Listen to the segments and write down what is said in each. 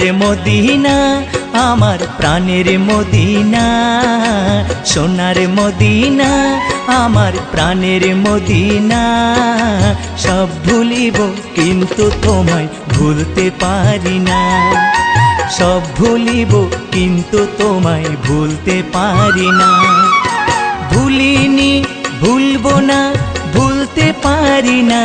সোনার মদিনা, আমার প্রাণের মদিনা, সোনার মদিনা, আমার প্রাণের মদিনা। সব ভুলিব কিন্তু তোমায় ভুলতে পারি না। সব ভুলিব কিন্তু তোমায় ভুলতে পারি না। ভুলিনি, ভুলবো না, ভুলতে পারি না।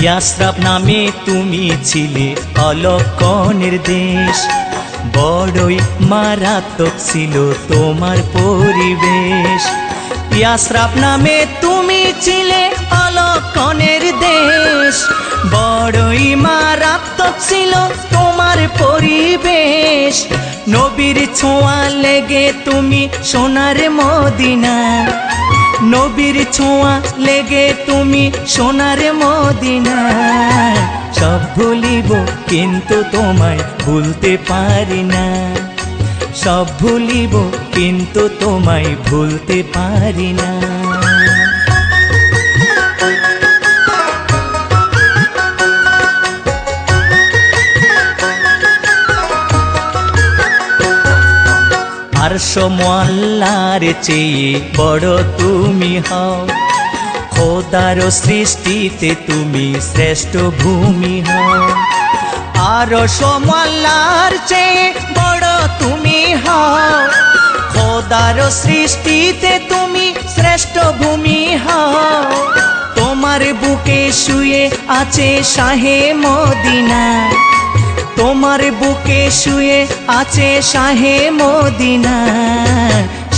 ইয়াসরাব নামে তুমি ছিলে অলক্ষণের দেশ। বড়ই মারাত্মক ছিল তোমার পরিবেশ। ইয়াসরাব নামে তুমি ছিলে অলক্ষণের দেশ। বড়ই মারাত্মক ছিল তোমার পরিবেশ। নবীর ছোঁয়া লেগে তুমি সোনার মদিনা নবীর ছোঁয়া লেগে তুমি সোনার মদিনা সব ভুলিব কিন্তু তোমায় ভুলতে পারি না। সব ভুলিব কিন্তু তোমায় ভুলতে পারি না। সমল্লার চেয়ে বড় তুমি হও। খোদার সৃষ্টিতে তুমি শ্রেষ্ঠ ভূমি হও। আর সমল্লার চেয়ে বড় তুমি হও। খোদার সৃষ্টিতে তুমি শ্রেষ্ঠ ভূমি হও। তোমার বুকে শুয়ে আছে শাহে মদিনা তোমার বুকে শুয়ে আছে শাহে মদিনা।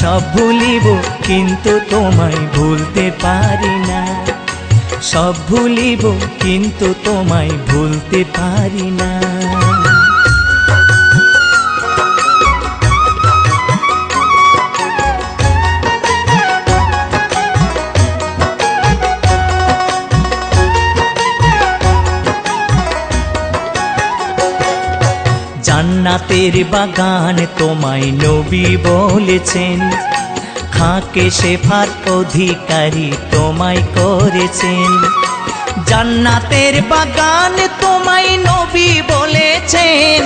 সব ভুলিব, কিন্তু তোমায় ভুলতে পারি না। সব ভুলিব, কিন্তু তোমায় ভুলতে পারি না। জান্নাতের বাগান তোমায় নবী বলেছেন। খাকে শেফার অধিকারী তোমায় করেছেন। জান্নাতের বাগান তোমায় নবী বলেছেন।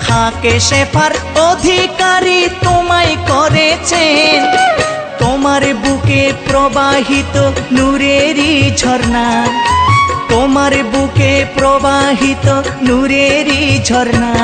খাকে শেফার অধিকারী তোমায় করেছেন। তোমার বুকে প্রবাহিত নূরেরই ঝর্ণা। তোমার বুকে প্রবাহিত নূরেরই ঝর্ণা।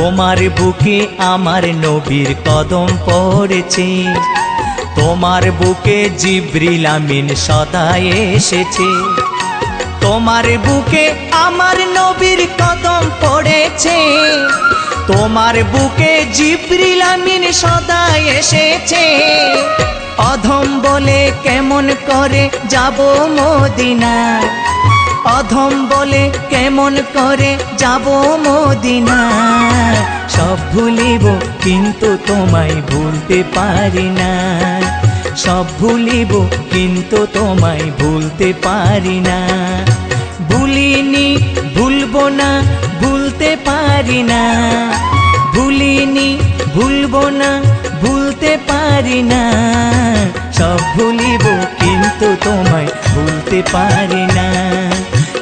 তোমার বুকে আমার নবীর কদম পড়েছে। তোমার বুকে জিব্রিল আমিন সদা এসেছে। তোমার বুকে আমার নবীর কদম পড়েছে। তোমার বুকে জিব্রিল আমিন সদা এসেছে। অধম বলে কেমন করে যাব মদিনা অধম বলে কেমন করে যাব মদিনা সব ভুলিব, কিন্তু তোমায় ভুলতে পারি না। সব ভুলিব, কিন্তু তোমায় ভুলতে পারি না। ভুলিনি, ভুলবো না, ভুলতে পারি না। ভুলিনি, ভুলবো না, ভুলতে পারি না। সব ভুলিব, কিন্তু তোমায় ভুলতে পারি না।